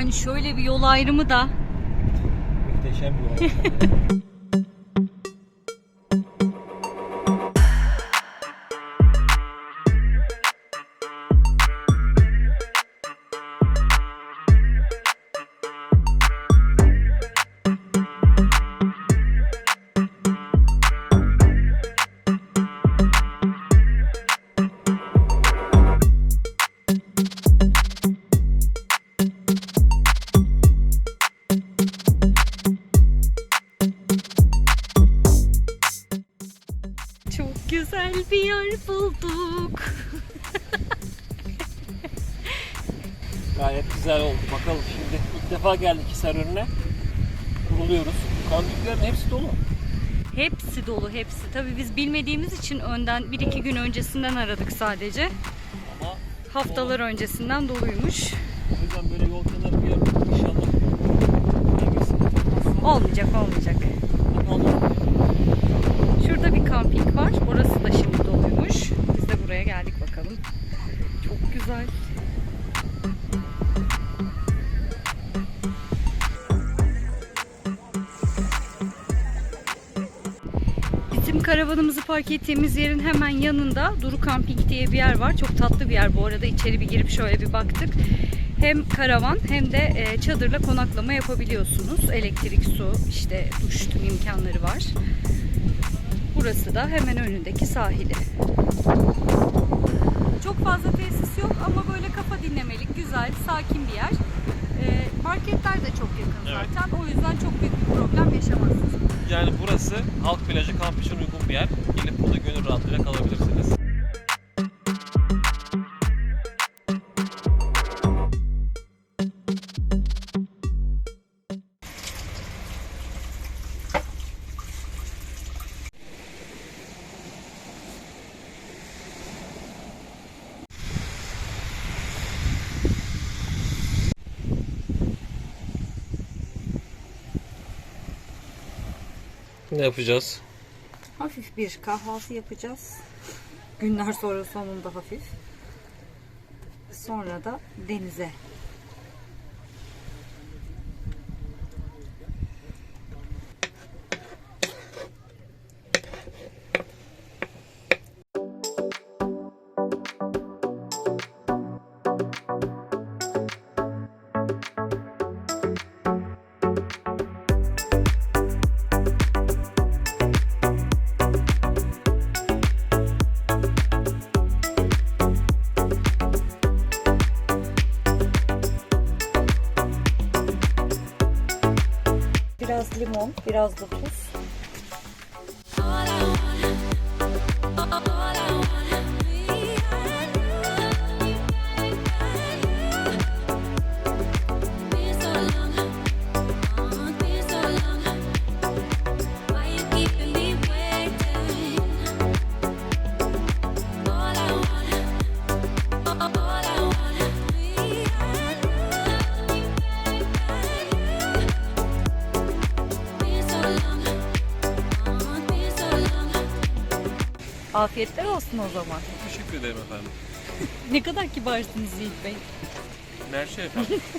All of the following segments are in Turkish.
Yani şöyle bir yol ayrımı da Muhteşem bir yol. bulduk. Gayet güzel oldu. Bakalım şimdi ilk defa geldik Hisarönü'ne. Kuruluyoruz. Kampiklerin hepsi dolu. Hepsi dolu hepsi. Tabii biz bilmediğimiz için önden bir iki gün öncesinden aradık sadece. Ama Haftalar öncesinden doluymuş. o yüzden böyle yol kenarı bir yer inşallah. Olmayacak olmayacak. Şurada bir kamping var. Orası da şimdi buraya geldik bakalım. Çok güzel. Bizim karavanımızı park ettiğimiz yerin hemen yanında Duru Camping diye bir yer var. Çok tatlı bir yer bu arada. İçeri bir girip şöyle bir baktık. Hem karavan hem de e, çadırla konaklama yapabiliyorsunuz. Elektrik, su, işte duş tüm imkanları var. Burası da hemen önündeki sahili. Çok fazla tesis yok ama böyle kafa dinlemelik, güzel, sakin bir yer. Ee, marketler de çok yakın Evet. zaten. O yüzden çok büyük bir problem yaşamazsınız. Yani burası halk plajı kamp için uygun bir yer. Gelip burada gönül rahatlığıyla kalabilirsiniz. Ne yapacağız? Hafif bir kahvaltı yapacağız. Günler sonra sonunda hafif. Sonra da denize. Biraz da tuz. Afiyetler olsun o zaman. Teşekkür ederim efendim. Ne kadar kibarsınız Yiğit Bey. Merşe efendim.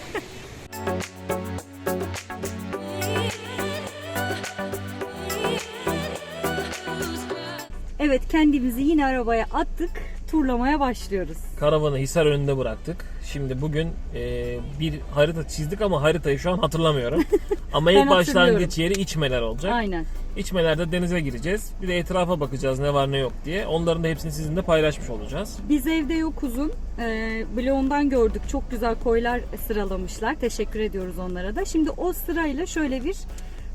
Evet kendimizi yine arabaya attık. Turlamaya başlıyoruz. Karavanı Hisar önünde bıraktık. Şimdi bugün e, bir harita çizdik ama haritayı şu an hatırlamıyorum. ama Ben ilk başlangıç hatırlıyorum. yeri içmeler olacak. Aynen. İçmelerde denize gireceğiz. Bir de etrafa bakacağız ne var ne yok diye. Onların da hepsini sizinle paylaşmış olacağız. Biz evde yokuzun. Ee, bloğundan gördük. Çok güzel koylar sıralamışlar. Teşekkür ediyoruz onlara da. Şimdi o sırayla şöyle bir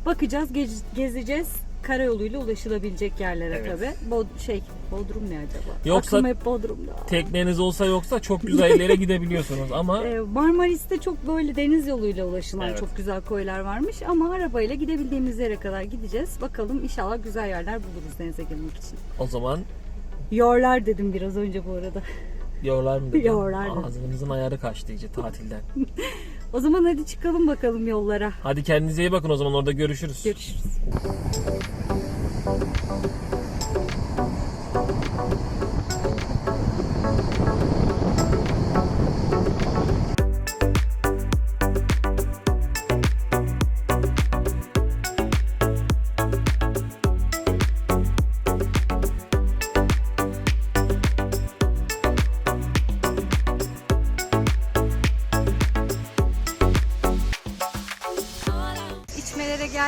bakacağız, gez- gezeceğiz. Karayoluyla ulaşılabilecek yerlere Evet. tabii. Bod- şey, Bodrum ne acaba? Yoksa- Aklıma hep Bodrum'da. Tekneniz olsa yoksa çok güzel yerlere gidebiliyorsunuz ama Ee, Marmaris'te çok böyle deniz yoluyla ulaşılan Evet. çok güzel koylar varmış ama arabayla gidebildiğimiz yere kadar gideceğiz. Bakalım inşallah güzel yerler buluruz denize girmek için. o zaman Yorlar dedim biraz önce bu arada. yorlar mı dedim? Yorlar dedim. Ağzınızın ayarı kaçtı iyice tatilden. O zaman hadi çıkalım bakalım yollara. Hadi kendinize iyi bakın o zaman orada görüşürüz. Görüşürüz.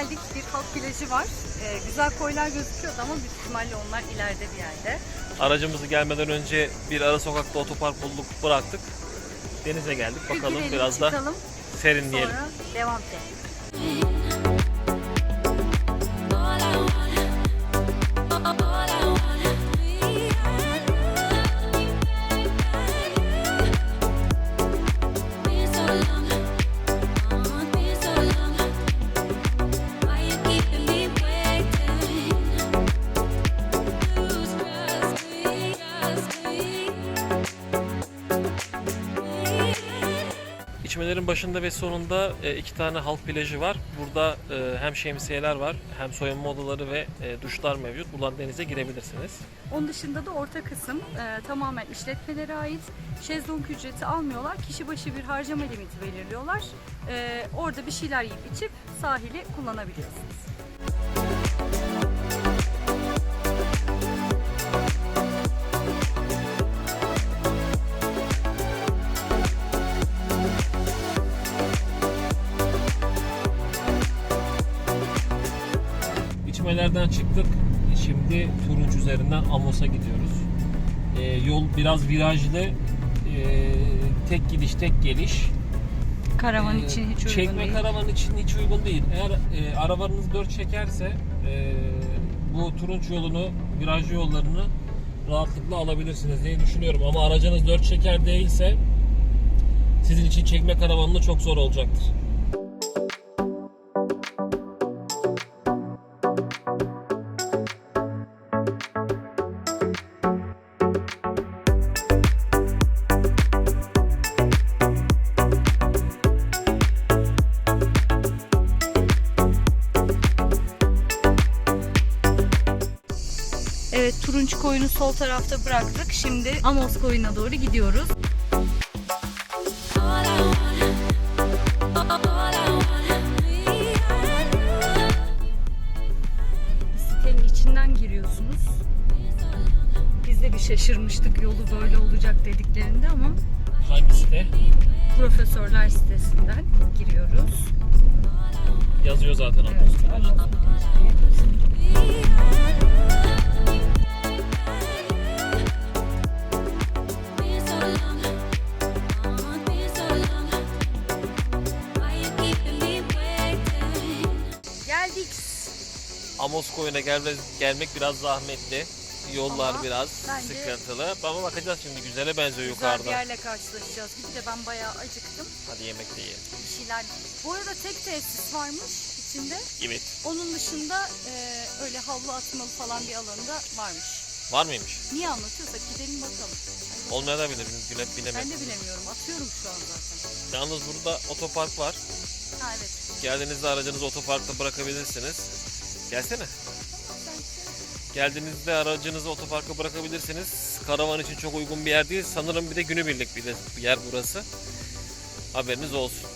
Geldik. Bir halk plajı var. Ee, güzel koylar gözüküyordu ama büyük ihtimalle onlar ileride bir yerde. Aracımızı gelmeden önce bir ara sokakta otopark bulduk, bıraktık. Denize geldik. Bir Bakalım girelim, biraz da çıkalım, serinleyelim. Sonra devam edelim. Başında ve sonunda e, iki tane halk plajı var. Burada e, hem şemsiyeler var, hem soyunma odaları ve e, duşlar mevcut. Buradan denize girebilirsiniz. Onun dışında da orta kısım tamamen işletmelere ait. Şezlong ücreti almıyorlar. Kişi başı bir harcama limiti belirliyorlar. Orada bir şeyler yiyip içip sahili kullanabiliyorsunuz. İçmelerden çıktık. Şimdi Turunç üzerinden Amos'a gidiyoruz. E, yol biraz virajlı. E, tek gidiş, tek geliş. Karavan Ee, için hiç uygun Çekme değil. karavan için hiç uygun değil. Eğer e, arabanız 4 çekerse e, bu turunç yolunu, virajlı yollarını rahatlıkla alabilirsiniz diye düşünüyorum. Ama aracınız 4 çeker değilse sizin için çekme karavanını çok zor olacaktır. Koyunu sol tarafta bıraktık. Şimdi Amos koyuna doğru gidiyoruz. Sitenin içinden giriyorsunuz. Biz de bir şaşırmıştık yolu böyle olacak dediklerinde ama Hangisi de profesörler sitesinden giriyoruz. yazıyor zaten Evet, Amos Amos Amos koyuna gelme, gelmek biraz zahmetli. Yollar Ama biraz bence- sıkıntılı. Ama bakacağız şimdi güzele benziyor Güzel bir yukarıda. yerle karşılaşacağız. Bir de ben bayağı acıktım. Hadi yemek de yiyelim. Bir şeyler. Bu arada tek tesis varmış içinde. Evet. Onun dışında e, öyle havlu atmalı falan bir alanı da varmış. Var mıymış? Niye anlatıyorsak gidelim bakalım. Olmayabilir. Güle Ben bilemedim. de bilemiyorum. Atıyorum şu an zaten. Yalnız burada otopark var. Ha evet. Geldiğinizde aracınızı otoparkta bırakabilirsiniz. Gelsene. Geldiğinizde aracınızı otoparka bırakabilirsiniz. Karavan için çok uygun bir yer değil. Sanırım bir de günübirlik bir de yer burası. Haberiniz olsun.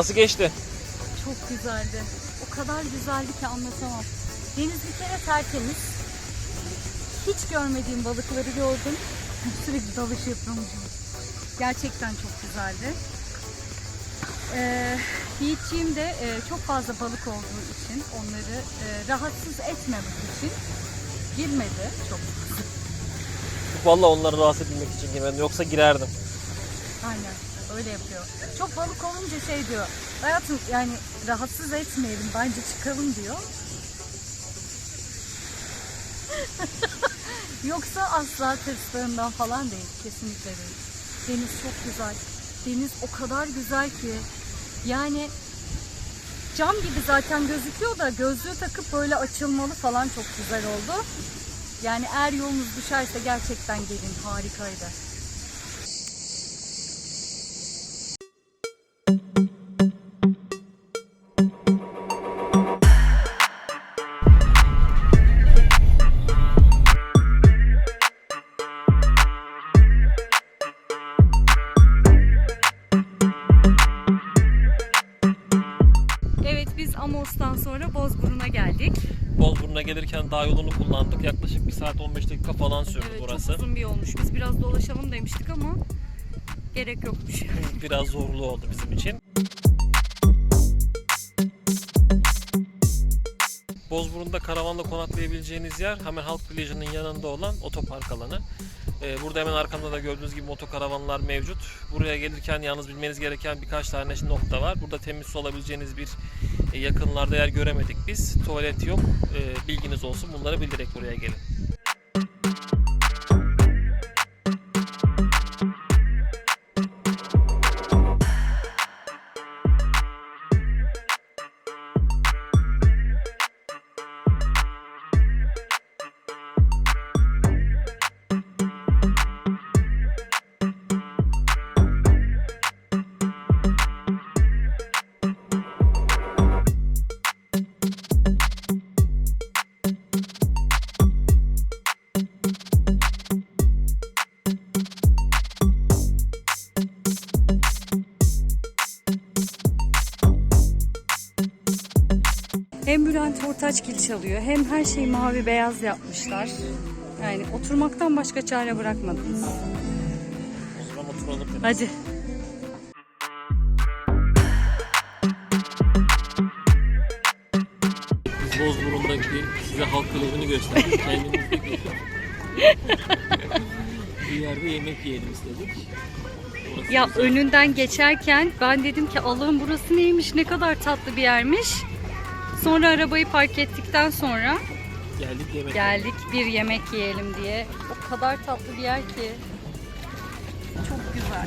Nasıl geçti? Çok güzeldi. O kadar güzeldi ki anlatamam. Deniz bir kere tertemiz. Hiç görmediğim balıkları gördüm. Sürekli dalış yapıyormuşum. Gerçekten çok güzeldi. Ee, Beach'ciğim de e, çok fazla balık olduğu için onları e, rahatsız etmemek için girmedi çok. Vallahi onları rahatsız etmek için girmedim. Yoksa girerdim. Aynen öyle yapıyor. Çok balık olunca şey diyor. Hayatım yani rahatsız etmeyelim bence çıkalım diyor. Yoksa asla tırstığından falan değil. Kesinlikle değil. Deniz çok güzel. Deniz o kadar güzel ki. Yani cam gibi zaten gözüküyor da gözlüğü takıp böyle açılmalı falan çok güzel oldu. Yani eğer yolunuz düşerse gerçekten gelin harikaydı. Sonra Bozburun'a geldik. Bozburun'a gelirken dağ yolunu kullandık. Yaklaşık 1 saat 15 dakika falan sürdü Evet burası. çok uzun bir yolmuş. Biz biraz dolaşalım demiştik ama gerek yokmuş. Biraz zorlu oldu bizim için. Bozburun'da karavanla konaklayabileceğiniz yer hemen Halk Plajı'nın yanında olan otopark alanı. Ee, Burada hemen arkamda da gördüğünüz gibi motokaravanlar mevcut. Buraya gelirken yalnız bilmeniz gereken birkaç tane nokta var. Burada temiz su alabileceğiniz bir yakınlarda yer göremedik biz. Tuvalet yok. Ee, Bilginiz olsun. Bunları bildirerek buraya gelin. Hem Bülent Ortaçgil çalıyor hem her şeyi mavi beyaz yapmışlar. Yani oturmaktan başka çare bırakmadınız. O zaman oturalım. Hadi. Biz Bozburun'daki size halk plajını gösterdik. Kendimiz de bir yerde yemek yiyelim istedik. Burası Ya güzel. önünden geçerken ben dedim ki Allah'ım burası neymiş ne kadar tatlı bir yermiş. Sonra arabayı park ettikten sonra geldik yemek. geldik bir yemek yiyelim diye. O kadar tatlı bir yer ki. Çok güzel.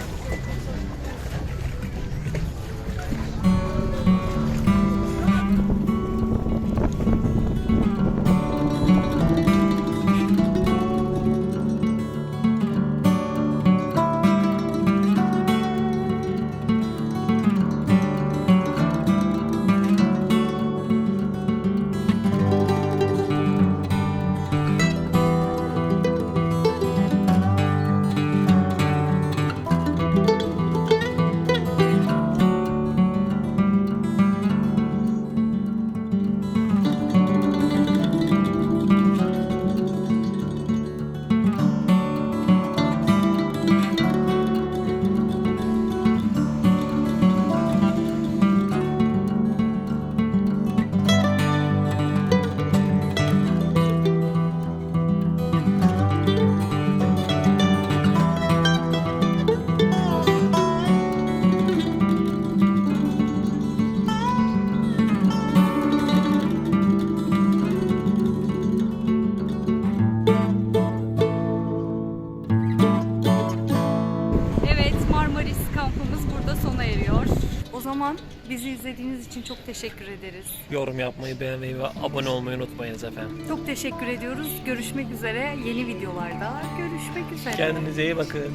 Marmaris kampımız burada sona eriyor. O zaman bizi izlediğiniz için çok teşekkür ederiz. Yorum yapmayı, beğenmeyi ve abone olmayı unutmayınız efendim. Çok teşekkür ediyoruz. Görüşmek üzere yeni videolarda. Görüşmek üzere. Kendinize iyi bakın.